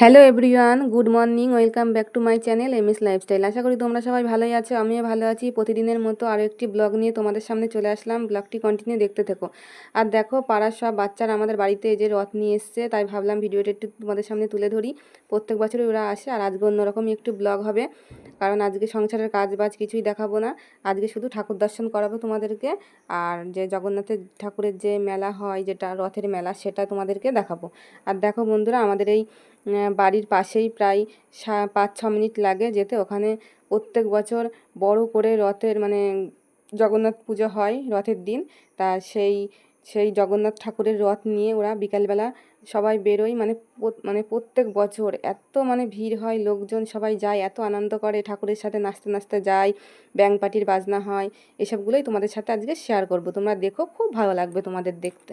Hello everyone good morning welcome back to my channel M S lifestyle আশা করি তোমরা সবাই ভালোই আছো, আমিও ভালো আছি। প্রতিদিনের মতো আরও একটি ব্লগ নিয়ে তোমাদের সামনে চলে আসলাম। ব্লগটি কন্টিনিউ দেখতে থেকো। আর দেখো, পাড়ার সব বাচ্চারা আমাদের বাড়িতে যে রথ নিয়ে এসছে, তাই ভাবলাম ভিডিওটা একটু তোমাদের সামনে তুলে ধরি। প্রত্যেক বছরই ওরা আসে, আর আজকে অন্যরকমই একটু ব্লগ হবে। কারণ আজকে সংসারের কাজ বাজ কিছুই দেখাবো না। আজকে শুধু ঠাকুর দর্শন করাবো তোমাদেরকে। আর যে জগন্নাথের ঠাকুরের যে মেলা হয়, যেটা রথের মেলা, সেটা তোমাদেরকে দেখাবো। আর দেখো বন্ধুরা, আমাদের এই বাড়ির পাশেই প্রায় সা, পাঁচ, ছ মিনিট লাগে যেতে। ওখানে প্রত্যেক বছর বড় করে রথের মানে জগন্নাথ পুজো হয় রথের দিন। তা সেই সেই জগন্নাথ ঠাকুরের রথ নিয়ে ওরা বিকালবেলা সবাই বেরোয়। মানে মানে প্রত্যেক বছর এত মানে ভিড় হয়, লোকজন সবাই যায়, এত আনন্দ করে, ঠাকুরের সাথে নাচতে নাচতে যায়, ব্যাং পার্টির বাজনা হয়, এসবগুলোই তোমাদের সাথে আজকে শেয়ার করব। তোমরা দেখো, খুব ভালো লাগবে তোমাদের দেখতে।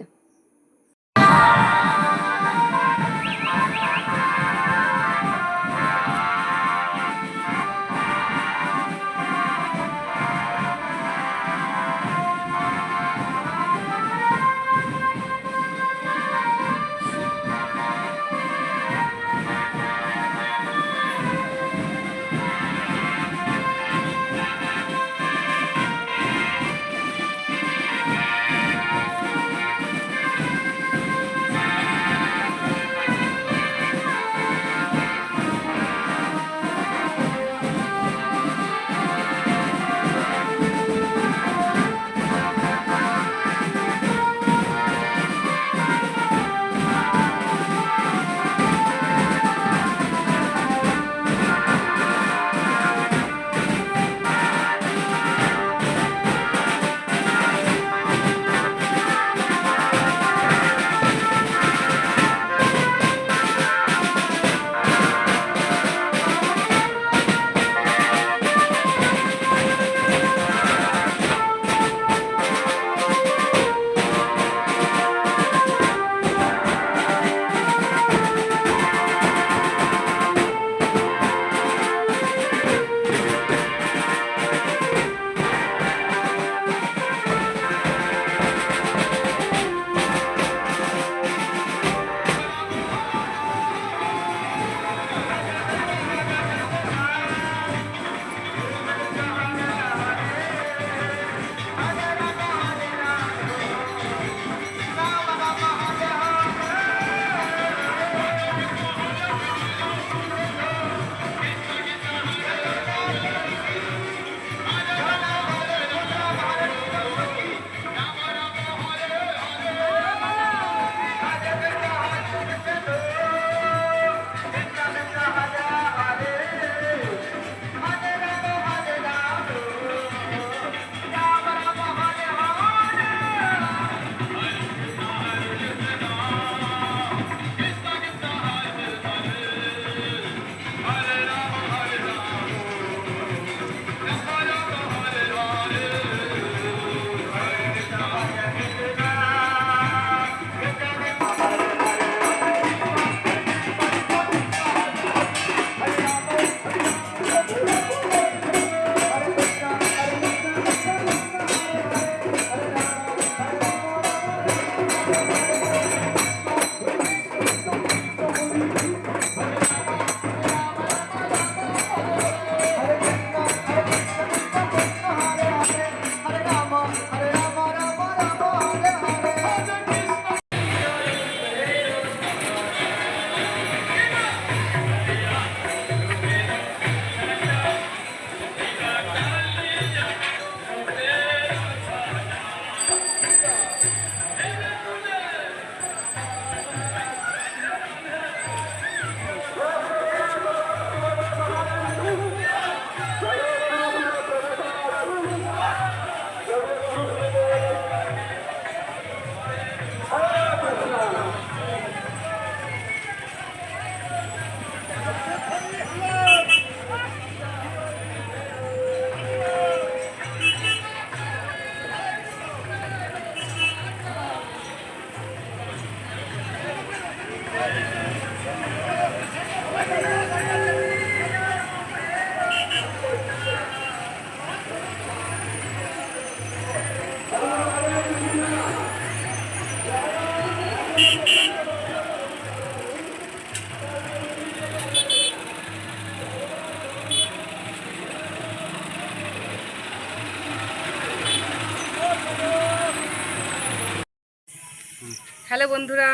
হ্যালো বন্ধুরা,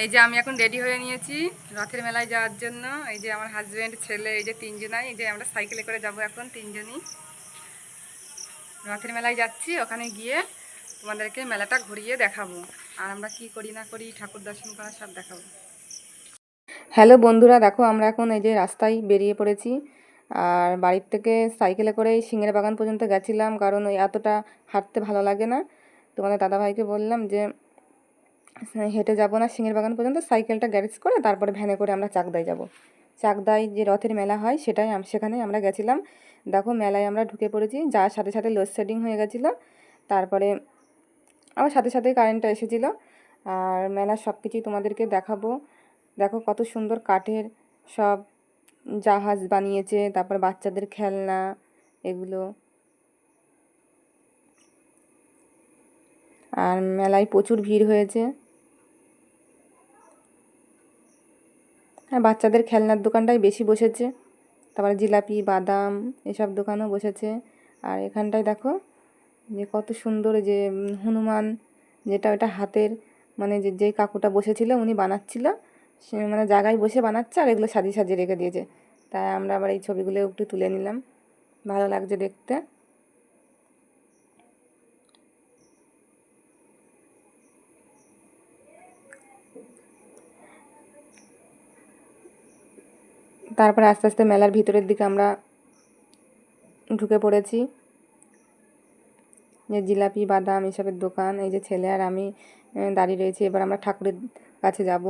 এই যে আমি এখন রেডি হয়ে নিয়েছি রথের মেলায় যাওয়ার জন্য। এই যে আমার হাজব্যান্ড ছেলে, এই যে তিনজনাই, এই যে আমরা সাইকেলে করে যাব এখন তিনজনই। রথের মেলায় যাচ্ছি, ওখানে গিয়ে তোমাদেরকে মেলাটা ঘুরিয়ে দেখাবো। আর আমরা কি করি না করি, ঠাকুর দর্শন করা সব দেখাবো। হ্যালো বন্ধুরা, দেখো আমরা এখন এই যে রাস্তায় বেরিয়ে পড়েছি। আর বাড়ির থেকে সাইকেলে করে সিংহের বাগান পর্যন্ত গেছিলাম, কারণ ওই এতটা হাঁটতে ভালো লাগে না। তোমাদের দাদাভাইকে বললাম যে হেঁটে যাব না সিংহের বাগান পর্যন্ত। সাইকেলটা গ্যারেজ করে, তারপরে ভ্যানে করে আমরা চাকদায় যাব। চাকদায় যে রথের মেলা হয়, সেটাই সেখানে আমরা গেছিলাম। দেখো, মেলায় আমরা ঢুকে পড়েছি, যার সাথে সাথে লোডশেডিং হয়ে গেছিল। তারপরে আবার সাথে সাথে কারেন্টটা এসেছিল। আর মেলার সব কিছুই তোমাদেরকে দেখাবো। দেখো, কত সুন্দর কাঠের সব জাহাজ বানিয়েছে, তারপর বাচ্চাদের খেলনা, এগুলো। আর মেলায় প্রচুর ভিড় হয়েছে। হ্যাঁ বাচ্চাদের খেলনার দোকানটাই বেশি বসেছে। তারপরে জিলাপি, বাদাম এসব দোকানও বসেছে। আর এখানটায় দেখো যে কত সুন্দর যে হনুমান যেটা ওটা হাতের মানে যে, যেই কাকুটা বসেছিল উনি বানাচ্ছিল। সে মানে জায়গায় বসে বানাচ্ছে আর এগুলো সাজিয়ে সাজিয়ে রেখে দিয়েছে। তাই আমরা আবার এই ছবিগুলো একটু তুলে নিলাম। ভালো লাগছে দেখতে। তারপরে আস্তে আস্তে মেলার ভিতরের দিকে আমরা ঢুকে পড়েছি। যে জিলাপি, বাদাম এসবের দোকান, এই যে ছেলে আর আমি দাঁড়িয়ে রয়েছি। এবার আমরা ঠাকুরের কাছে যাব।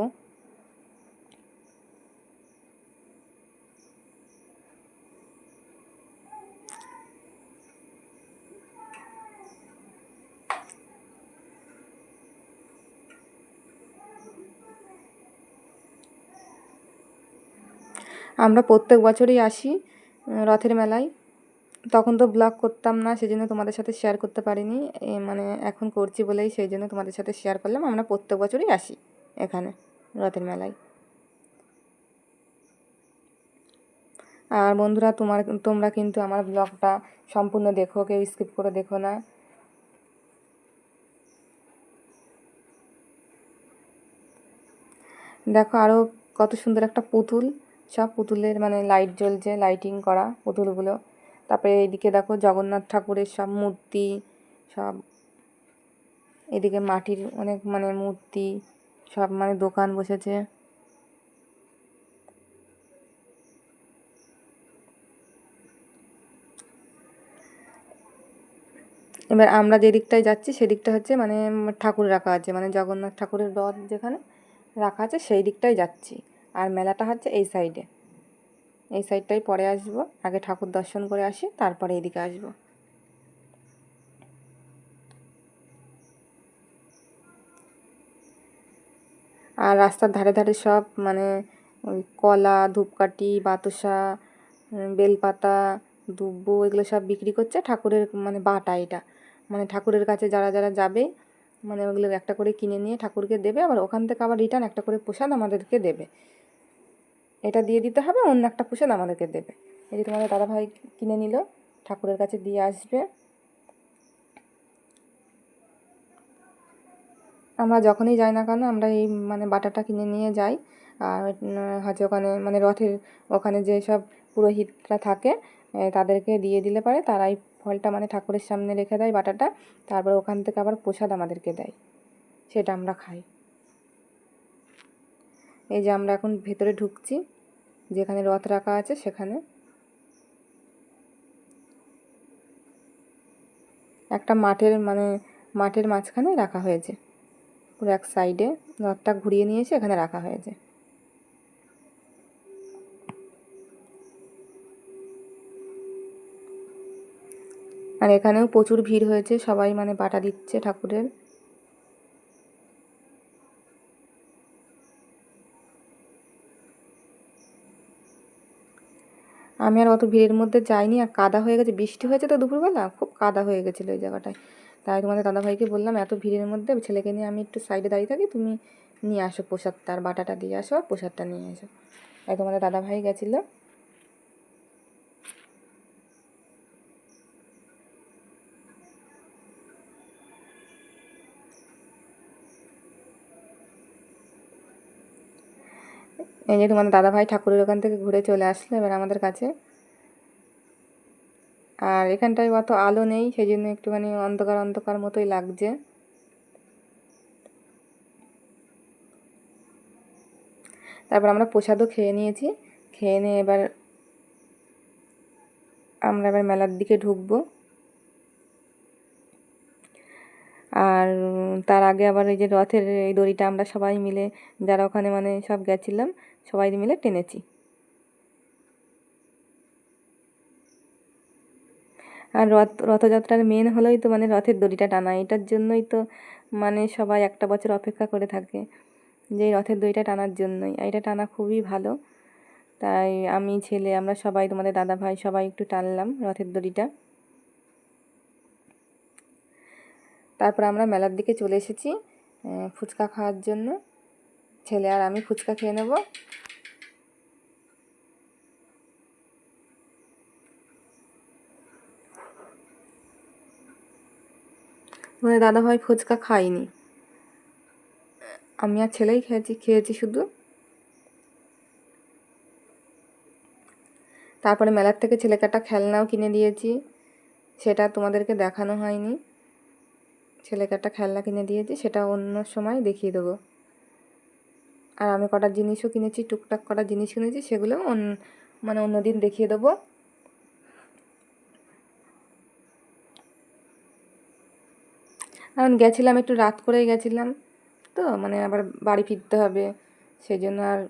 আমরা প্রত্যেক বছরই আসি রথের মেলায়। তখন তো ব্লগ করতাম না সেই জন্য তোমাদের সাথে শেয়ার করতে পারিনি। মানে এখন করছি বলেই সেই জন্য তোমাদের সাথে শেয়ার করলাম। আমরা প্রত্যেক বছরই আসি এখানে, রথের মেলায়। আর বন্ধুরা, তোমার, তোমরা কিন্তু আমার ব্লগটা সম্পূর্ণ দেখো, কেউ স্কিপ করে দেখো না। দেখো আরও কত সুন্দর একটা পুতুল। সব পুতুলের মানে লাইট জ্বলছে লাইটিং করা পুতুলগুলো। তারপরে এইদিকে দেখো জগন্নাথ ঠাকুরের সব মূর্তি, সব এদিকে মাটির অনেক মানে মূর্তি, সব মানে দোকান বসেছে। এবার আমরা যেদিকটায় যাচ্ছি সেদিকটা হচ্ছে মানে ঠাকুর রাখা আছে মানে জগন্নাথ ঠাকুরের রথ যেখানে রাখা আছে, সেই দিকটাই যাচ্ছি। আর মেলাটা হচ্ছে এই সাইডে। এই সাইডটাই পরে আসব, আগে ঠাকুর দর্শন করে আসি, তারপরে এদিকে আসব। আর রাস্তার ধারে ধারে সব মানে ওই কলা, ধূপকাঠি, বাতাসা বেলপাতা, দুব্বো, এগুলো সব বিক্রি করছে ঠাকুরের মানে বাটা এটা। মানে ঠাকুরের কাছে যারা যারা যাবে মানে ওগুলো একটা করে কিনে নিয়ে ঠাকুরকে দেবে, আবার ওখান থেকে আবার রিটার্ন একটা করে প্রসাদ আমাদেরকে দেবে। এটা দিয়ে দিতে হবে, অন্য একটা প্রসাদ আমাদেরকে দেবে। এই যে তোমাদের দাদাভাই কিনে নিল, ঠাকুরের কাছে দিয়ে আসবে। আমরা যখনই যাই না কেন, আমরা এই মানে বাটাটা কিনে নিয়ে যাই। আর হচ্ছে ওখানে মানে রথের ওখানে যে সব পুরোহিতরা থাকে তাদেরকে দিয়ে দিলে পারে তারা এই ফলটা মানে ঠাকুরের সামনে রেখে দেয় বাটাটা, তারপর ওখান থেকে আবার প্রসাদ আমাদেরকে দেয়। সেটা আমরা খাই। এই যে আমরা এখন ভেতরে ঢুকছি, যেখানে রথ রাখা আছে সেখানে। একটা মাঠের মানে মাঠের মাঝখানে রাখা হয়েছে। পুরো এক সাইডে রথটা ঘুরিয়ে নিয়ে এসে এখানে রাখা হয়েছে। আর এখানেও প্রচুর ভিড় হয়েছে, সবাই মানে বাটা দিচ্ছে ঠাকুরের। আমি আর অত ভিড়ের মধ্যে যাইনি, আর কাদা হয়ে গেছে, বৃষ্টি হয়েছে তো দুপুরবেলা, খুব কাদা হয়ে গেছিল ওই জায়গাটায়। তাই তোমাদের দাদাভাইকে বললাম, এত ভিড়ের মধ্যে ছেলেকে নিয়ে আমি একটু সাইডে দাঁড়িয়ে থাকি, তুমি নিয়ে আসো প্রসাদটা আর বাটাটা দিয়ে আসো, আর প্রসাদটা নিয়ে এসো। তাই তোমাদের দাদাভাই গেছিল। এই যে তোমাদের দাদাভাই ঠাকুরের ওখান থেকে ঘুরে চলে আসলো এবার আমাদের কাছে। আর এখানটায় অত আলো নেই সেই জন্য একটুখানি অন্ধকার অন্ধকার মতোই লাগছে। তারপর আমরা প্রসাদও খেয়ে নিয়েছি। খেয়ে নিয়ে এবার আমরা এবার মেলার দিকে ঢুকবো আর তার আগে আবার এই যে রথের এই দড়িটা আমরা সবাই মিলে, যারা ওখানে মানে সব গেছিলাম, সবাই মিলে টেনেছি। আর রথ, রথযাত্রার মেন হলোই তো মানে রথের দড়িটা টানা। এটার জন্যই তো মানে সবাই একটা বছর অপেক্ষা করে থাকে যে রথের দড়িটা টানার জন্যই। এটা টানা খুবই ভালো। তাই আমি, ছেলে, আমরা সবাই, তোমাদের দাদা ভাই সবাই একটু টানলাম রথের দড়িটা। তারপর আমরা মেলার দিকে চলে এসেছি ফুচকা খাওয়ার জন্য। ছেলে আর আমি ফুচকা খেয়ে নেব। মানে দাদাভাই ফুচকা খাইনি আমি আর ছেলেই খেয়েছি খেয়েছি শুধু। তারপরে মেলার থেকে ছেলেকে একটা খেলনাও কিনে দিয়েছি। সেটা তোমাদেরকে দেখানো হয়নি। ছেলেকে একটা খেলনা কিনে দিয়েছি সেটা অন্য সময় দেখিয়ে দেবো। আর আমি কটা জিনিসও কিনেছি, টুকটাক কটা জিনিস কিনেছি, সেগুলো মানে অন্য দিন দেখিয়ে দেবো। কারণ গেছিলাম, একটু রাত করেই গেছিলাম তো মানে আবার বাড়ি ফিরতে হবে সেই জন্য আর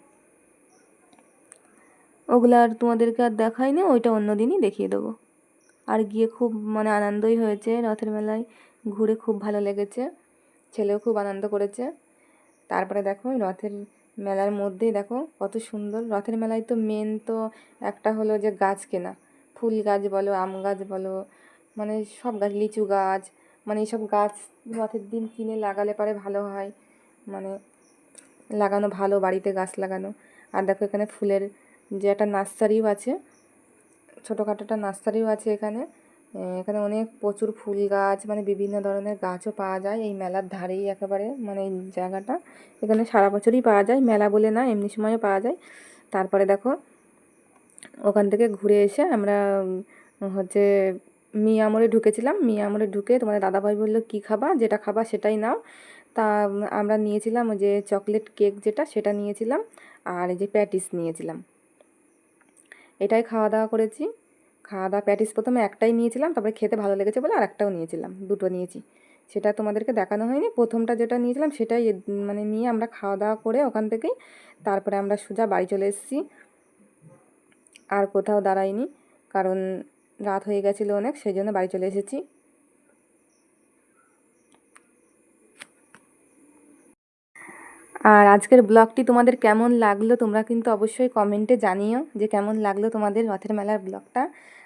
ওগুলো আর তোমাদেরকে আর দেখাই না ওইটা অন্য দিনই দেখিয়ে দেবো। আর গিয়ে খুব মানে আনন্দই হয়েছে রথের মেলায় ঘুরে খুব ভালো লেগেছে, ছেলেও খুব আনন্দ করেছে। তারপরে দেখো রথের মেলার মধ্যেই দেখো কত সুন্দর। রথের মেলায় তো মেন তো একটা হলো যে গাছ কেনা। ফুল গাছ বলো, আম গাছ বলো মানে সব গাছ, লিচু গাছ মানে এইসব গাছ রথের দিন কিনে লাগালে পরে ভালো হয়। মানে লাগানো ভালো, বাড়িতে গাছ লাগানো। আর দেখো এখানে ফুলের যে একটা নার্সারিও আছে ছোটোখাটো একটা নার্সারিও আছে এখানে। এখানে অনেক প্রচুর ফুল গাছ মানে বিভিন্ন ধরনের গাছও পাওয়া যায় এই মেলার ধারেই একেবারে মানে এই জায়গাটা। এখানে সারা বছরই পাওয়া যায়, মেলা বলে না, এমনি সময়ও পাওয়া যায়। তারপরে দেখো, ওখান থেকে ঘুরে এসে আমরা হচ্ছে মিয়ামরে ঢুকেছিলাম। মিয়ামরে ঢুকে তোমাদের দাদাভাই বলল, কী খাবা? যেটা খাবা সেটাই নাও। তা আমরা নিয়েছিলাম ওই যে চকলেট কেক যেটা, সেটা নিয়েছিলাম। আর এই যে প্যাটিস নিয়েছিলাম। এটাই খাওয়া দাওয়া করেছি। খাওয়া দাওয়া প্যাটিস প্রথমে একটাই নিয়েছিলাম, তারপরে খেতে ভালো লেগেছে বলে আর একটাও নিয়েছিলাম, দুটো নিয়েছি। সেটা তোমাদেরকে দেখানো হয়নি, প্রথমটা যেটা নিয়েছিলাম সেটাই মানে নিয়ে আমরা খাওয়া দাওয়া করে ওখান থেকেই তারপরে আমরা সোজা বাড়ি চলে এসেছি। আর কোথাও দাঁড়াইনি, কারণ রাত হয়ে গেছিল অনেক সেই জন্য বাড়ি চলে এসেছি। আর আজকের ব্লগটি তোমাদের কেমন লাগল তোমরা কিন্তু অবশ্যই কমেন্টে জানিও যে কেমন লাগল তোমাদের রথের মেলার ব্লগটা।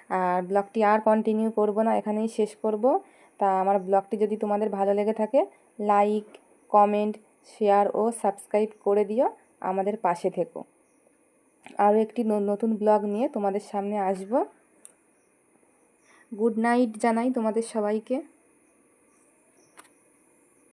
আর ব্লগটি আর কন্টিনিউ করব না, এখানেই শেষ করব। তা আমার ব্লগটি যদি তোমাদের ভালো লেগে থাকে লাইক কমেন্ট শেয়ার ও সাবস্ক্রাইব করে দিও আমাদের পাশে থেকো। আরও একটি নতুন ব্লগ নিয়ে তোমাদের সামনে আসব। গুড নাইট জানাই তোমাদের সবাইকে।